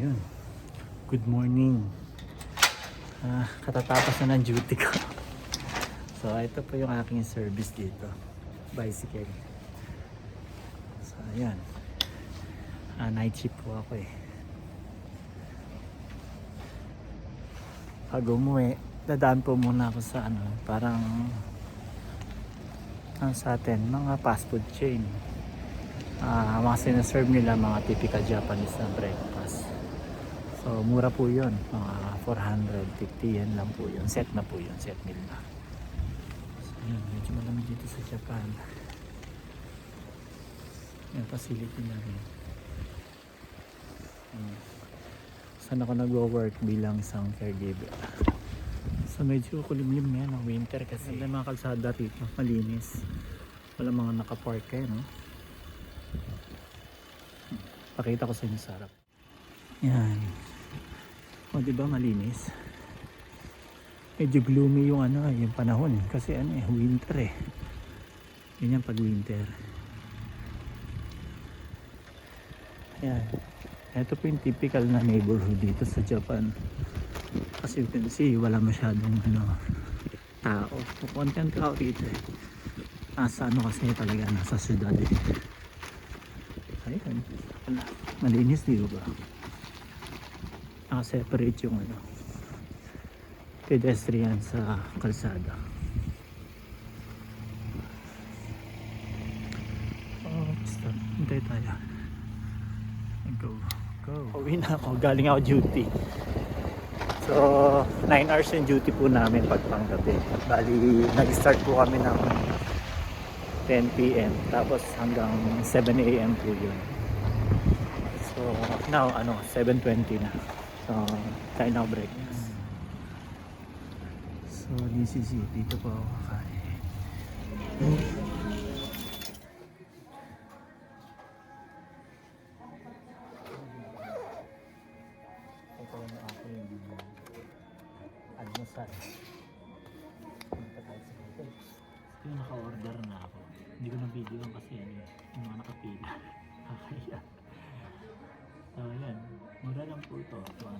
Ayun. Good morning. Ah, katatapos na ng duty ko. So, ito po yung aking service dito. Bicycle. So, ayan. Ah, night shift po ako eh. Pag umuwi, dadaan po muna ako sa ano, parang ano sa atin, mga fast food chain. Ah, mga sinaserve nila mga typical Japanese na breakfast. So, mura po yun. Mga 450 yan lang po yun. Set na po yun. Set meal na. So, yun. Medyo malamig dito sa Japan. Yung facility na rin. Hmm. Saan ako nag-work bilang isang caregiver. So, medyo kulimlim yan. No? Winter kasi. Ganda mga kalsada rito. Malinis. Wala mga nakapark kayo, no? Pakita ko sa inyo sa harap. Yan. O, di ba malinis? Medyo gloomy yung ano, yung panahon. Kasi ano eh, winter eh. Yun yan pag winter. Yan. Ito po yung typical na neighborhood dito sa Japan. As you can see, wala masyadong ano, tao. Konti ang tao dito eh. Nasa ano kasi talaga, nasa syudad eh. Wala. Malinis di ba? Naka-separate yung ano, pedestrian sa kalsada. Oh, stop. Hintay tayo. Go. Go. Uwi na ako. Galing ako duty. So, 9 hours yung duty po namin pag panggabi. Bali, nag-start po kami ng 10 p.m. Tapos hanggang 7 a.m. po yun. So, now, ano, 7.20 na. So, tayo na break. So, this is it. Dito po ako kakain. Ito yung aking almusal. Punta tayo sa hotel. Ito yung naka-order na ako. Hindi ko na video kasi ano, eh, yung mga nakapila. Kakaya. So, yan. Mura lang po ito. 290 yen. Sa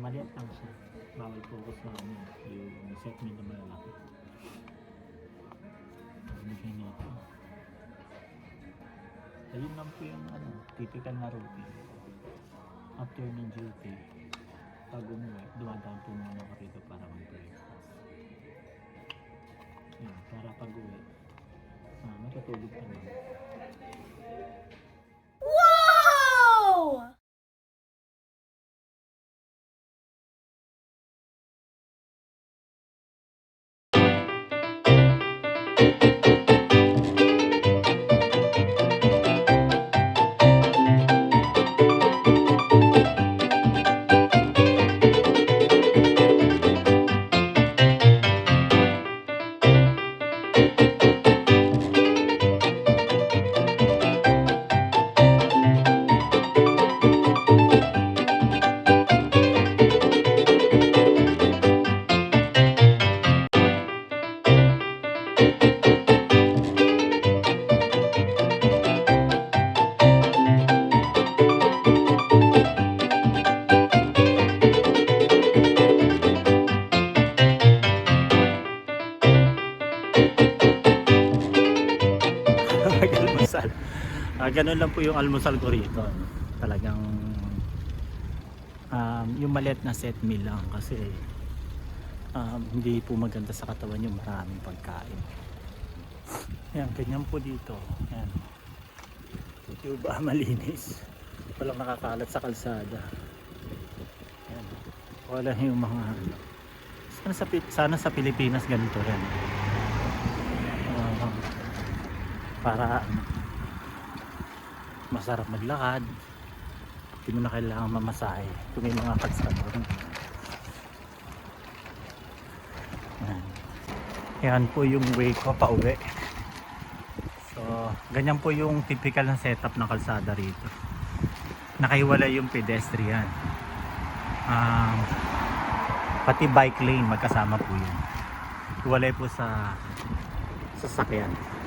maliit lang siya. Bawal ako sa ano, yung set meal na malalaki. Bigay nito. Ayun lang po yung ano, typical na routine. After ng duty, pag umuwi, dumadaan po muna ako rito para mag-breakfast. Yun, para pag uwi, ah, matutulog ka naman. Ah, ganun lang po yung almusal ko rito. Talagang um, yung maliit na set meal lang kasi um, hindi po maganda sa katawan yung maraming pagkain. Yan, ganyan po dito. Yan. Yung ba malinis? Walang nakakalat sa kalsada. Yan. Wala yung mga. Sana sa, sana sa Pilipinas ganito rin. Ah, para masarap maglakad. Hindi mo na kailangan mamasahe kung may mga kalsada rin yan. yan po yung way ko pa uwi. So ganyan po yung typical na setup ng kalsada rito. Nakahiwalay yung pedestrian. Um, pati bike lane magkasama po yun. Hiwalay po sa sasakyan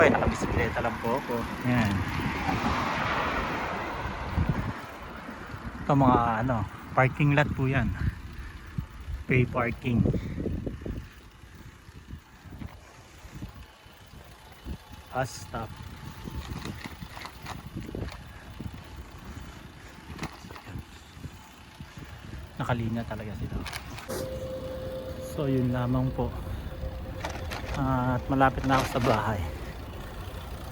po ay nakabisikleta lang po ako. Yan. Ito mga ano, parking lot po yan. Pay parking. Bus stop. Nakalinya talaga sila. So yun lamang po. At malapit na ako sa bahay.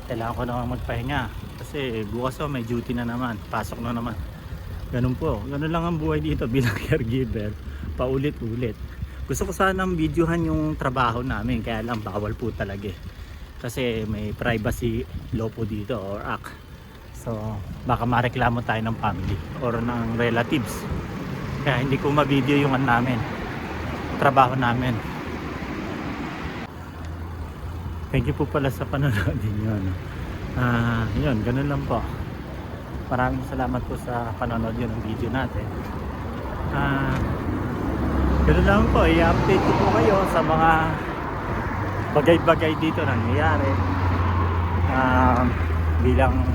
Kailangan ko naman magpahinga. Kasi bukas oh, may duty na naman. Pasok na naman. Ganun po. Ganun lang ang buhay dito bilang caregiver. Paulit-ulit. Gusto ko sanang videohan yung trabaho namin. Kaya lang bawal po talaga eh. Kasi may privacy law po dito or act. So baka mareklamo tayo ng family or ng relatives. Kaya hindi ko ma-video yung ano namin. Trabaho namin. Thank you po pala sa panonood ninyo. No? Ah, yun, ganun lang po. Maraming salamat po sa panonood yun ng video natin. Ah, ganun lang po, i-update ko po kayo sa mga bagay-bagay dito na nangyayari. Ah, bilang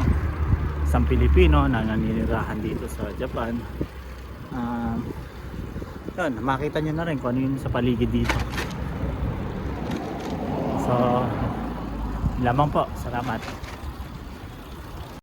isang Pilipino na naninirahan dito sa Japan. Ah, yun, makita nyo na rin kung ano yun sa paligid dito. So, lamang po. Salamat.